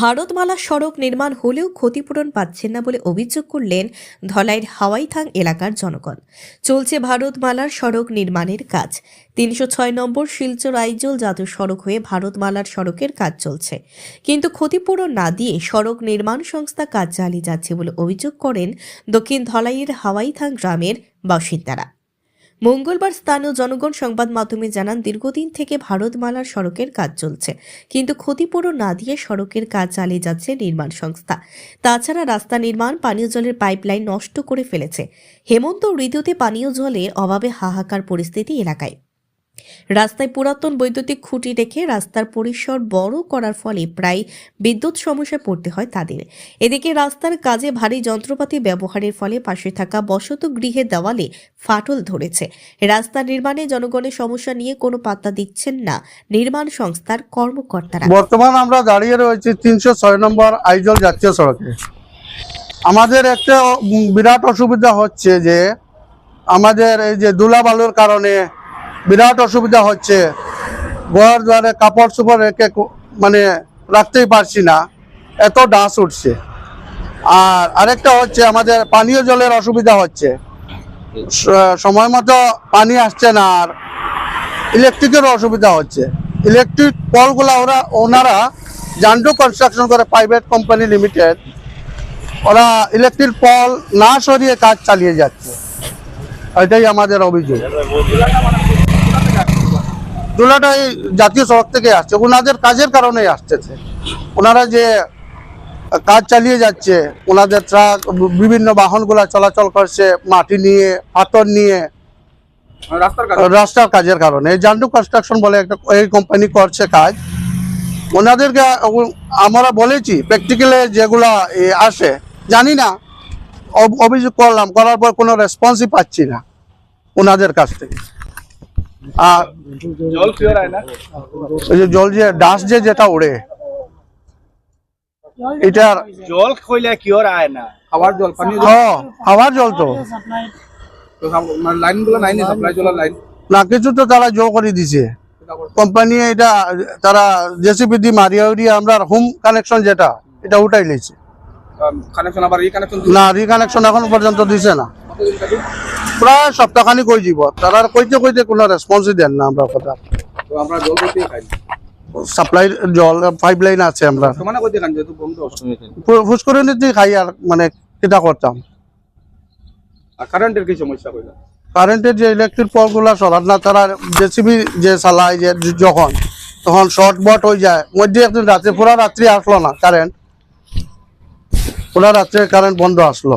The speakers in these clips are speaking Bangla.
ভারতমালা সড়ক নির্মাণ হলেও ক্ষতিপূরণ পাচ্ছেন না বলে অভিযোগ করলেন ধলাইয়ের হাওয়াইথাং এলাকার জনগণ। চলছে ভারতমালার সড়ক নির্মাণের কাজ। তিনশো ছয় নম্বর শিলচর আইজল জাতীয় সড়ক হয়ে ভারতমালার সড়কের কাজ চলছে। কিন্তু ক্ষতিপূরণ না দিয়ে সড়ক নির্মাণ সংস্থা কাজ চালিয়ে যাচ্ছে বলে অভিযোগ করেন দক্ষিণ ধলাইয়ের হাওয়াইথাং গ্রামের বাসিন্দারা। মঙ্গলবার স্থানীয় জনগণ সংবাদ মাধ্যমে জানান, দীর্ঘদিন থেকে ভারতমালার সড়কের কাজ চলছে। কিন্তু ক্ষতিপূরণ না দিয়ে সড়কের কাজ চালিয়ে যাচ্ছে নির্মাণ সংস্থা। তাছাড়া রাস্তা নির্মাণ পানীয় জলের পাইপলাইন নষ্ট করে ফেলেছে। হেমন্ত ঋতুতে পানীয় জলের অভাবে হাহাকার পরিস্থিতি এলাকায়। রাস্তায় পুরাতন বৈদ্যুতিক খুঁটি রেখে রাস্তার পরিসর বড় করার ফলে প্রায় বিদ্যুৎ সমস্যায় পড়তে হয় তাদের। এদিকে রাস্তার কাজে ভারী যন্ত্রপাতি ব্যবহারের ফলে পাশে থাকা বসত গৃহে দেওয়ালে ফাটল ধরেছে। রাস্তা নির্মাণে জনগণের সমস্যা নিয়ে কোনো পাত্তা দিচ্ছেন না নির্মাণ সংস্থার কর্মকর্তারা। বর্তমান আমরা দাঁড়িয়ে রয়েছি তিনশো ছয় নম্বর আইজল জাতীয় সড়কে। আমাদের একটা বিরাট অসুবিধা হচ্ছে যে আমাদের এই যে দুলা বালুর কারণে বিরাট অসুবিধা হচ্ছে। ঘর দুয়ারে কাপড় চোপড় রেখে মানে রাখতেই পারছি না। এত ডাস উঠছে। আর আরেকটা হচ্ছে আমাদের পানীয় জলের অসুবিধা হচ্ছে। সময় মতো পানি আসছে না আর ইলেকট্রিকেরও অসুবিধা হচ্ছে। ইলেকট্রিক পলগুলা ওরা, ওনারা জান্ডু কনস্ট্রাকশন করে প্রাইভেট কোম্পানি লিমিটেড ওরা ইলেকট্রিক পল না সরিয়ে কাজ চালিয়ে যাচ্ছে। এটাই আমাদের অভিযোগ। দুলাটা এই জাতীয় সড়ক থেকে আসছে। ওনাদের কাজের কারণেই আসতেছে ওনারা যে কাজ চালিয়ে যাচ্ছে ওনাদের ট্রাক বিভিন্ন বাহনগুলা চলাচল করছে মাটি নিয়ে পাথর নিয়ে রাস্তার কাজের কারণে। জান্ডু কনস্ট্রাকশন বলে একটা এই কোম্পানি করছে কাজ। ওনাদেরকে আমরা বলেছি প্র্যাকটিক্যালে যেগুলা আসে জানি না অভিযোগ করলাম করার পর কোনো রেসপন্সই পাচ্ছি না ওনাদের কাছ থেকে। আর জল ক্লিয়ার হয় না এই যে জল যে ডাস যে যেটা ওড়ে এটার জল কিওর না? খাবার জল পানি হ হাওয়ার জল তো। লাইনগুলো নাই নি সাপ্লাই জলের লাইন? না কিছু তো তারা জো করে দিছে। কোম্পানি এটা তারা জেসিপি দিয়ে মারিয়া উড়িয়ে আমরা হোম কানেকশন যেটা এটা উঠাই লিছে কানেকশন আবার না রিকানেকশন এখন পর্যন্ত দিছে না। প্রায় সপ্তাহখানি কই দিব তারা কইতে কইতে কোনো রেসপন্সই দেন না আমরা কথা। তো আমরা জল করতে খাই। সাপ্লাই জল পাইপ লাইন আছে। আমরা নিতে খাই আর মানে কিটা করতাম কারেন্টের কি সমস্যা কইলা কারেন্টের যে ইলেকট্রিক পোলগুলা চলার না তারা জেসিবি যে চালায় যে যখন তখন শর্ট বট হয়ে যায়। মধ্যে একদিন রাত্রে পুরা রাত্রি আসলো না কারেন্ট পুরা রাত্রে কারেন্ট বন্ধ আসলো।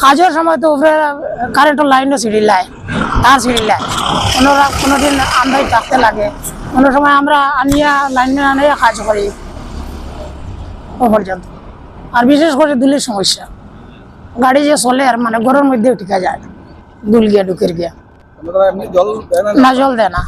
কাজের সময় তো উপরে কারেন্টের লাইনও সিঁড়ি লাই তার সিঁড়ি লাই কোনো কোনোদিন আমরাই থাকতে লাগে কোনো সময় আমরা আনিয়া লাইনে আনিয়া কাজ করি ও পর্যন্ত। আর বিশেষ করে দুলের সমস্যা। গাড়ি যে চলে আর মানে ঘরের মধ্যেও টিকা যায় দুল গিয়া ঢুকের গিয়া। দেয় না? জল দেয় না।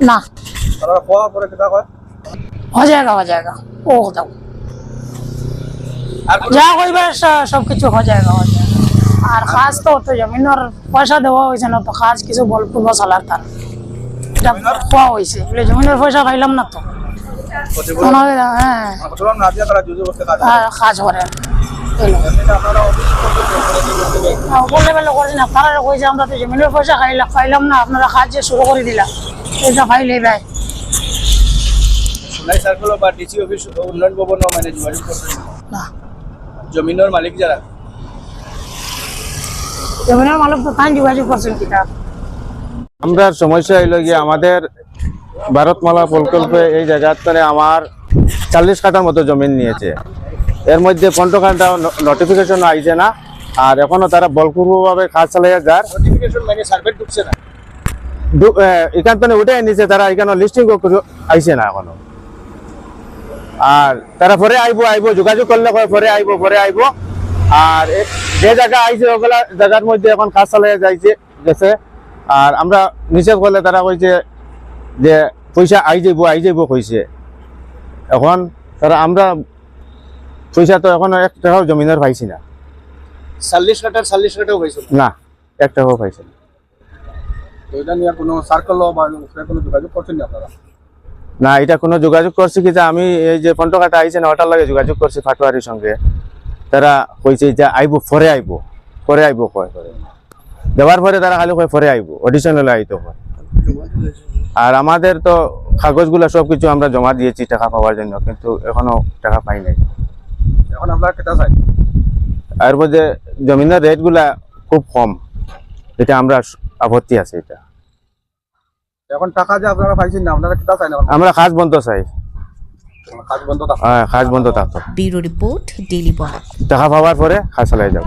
না। হয়ে যায়গা হয়ে যায়গা ও যা কইবার স- সব কিছু হয়ে হয়ে যায়গা আর কাজ তো তো জমিনের পয়সা দেওয়া হয়েছে না তো কাজ কিছু বলপূর্ব চালার তার। এটা পাওয়া হয়েছে বলে জমিনের পয়সা পাইলাম না তো। হয়, হ্যাঁ। বছর না তারা করে বলে করছি না কইছে আমরা তো জমিনের পয়সা খাইলাম খাইলাম না আপনারা কাজ যে শুরু করে দিলাম এটা ফাইলে ভাই সোনাই সার্কেল বা ডিসি অফিস উন্নয়ন ভবন মানে যোগাযোগ করতে। না। জমিনের মালিক যারা জমিনের মালিক তো তাই যোগাযোগ করছেন কিনা আমরা সমস্যা হইল গিয়ে আমাদের ভারতমালা প্রকল্পে এই জায়গাটারে আমার চাল্লিশ কাঠার মতো জমিন নিয়েছে। এর মধ্যে পনেরো কাঠা নোটিফিকেশন আইছে না আর এখনও তারা বলপূর্বভাবে কাজ চালাইয়া যার নোটিফিকেশন মানে এখান থেকে উঠে নিছে তারা এখানে লিস্টিং আইছে না এখনও। আর তারা পরে আইব আইব যোগাযোগ করলে পরে আইব পরে আইব। আর যে জায়গা আইছে ওগুলা জায়গার মধ্যে এখন কাজ চালিয়ে যাইছে গেছে। আর আমরা নিষেধ করলে তারা কইছে যে পয়সা আই যাইব আই যাইব কইছে। এখন তারা আমরা পয়সা তো এখন এক টাকাও জমিনের পাইছি না। চল্লিশ কাটার চল্লিশ কাটাও হয়েছিল না এক টাকাও পাইছি না। না এটা কোনো যোগাযোগ করছি কি যে আমি এই যে পন্ট কাটা আইছে না ওটার লাগে যোগাযোগ করছি ফাটোয়ারির সঙ্গে। তারা কইছে যে আইব পরে আইব পরে আইব কয়। দেওয়ার পরে তারা খালি কয় পরে আইব অডিশন হলে আইতো কয়। আর আমাদের তো কাগজগুলো সব কিছু আমরা জমা দিয়েছি টাকা পাওয়ার জন্য কিন্তু এখনও টাকা পাই নাই। এখন আমরা কেটা চাই? আর মধ্যে জমিনের রেটগুলা খুব কম এটা আমরা আপত্তি আছে এটা। এখন টাকা যে আপনারা পাইছেন না আপনারা কেটা চাই না? আমরা কাজ বন্ধ চাই। কাজ বন্ধ থাকবে হ্যাঁ বন্ধ থাকতো ব্যুরো রিপোর্ট ডেলি টাকা পাওয়ার পরে কাজ চালাই যাব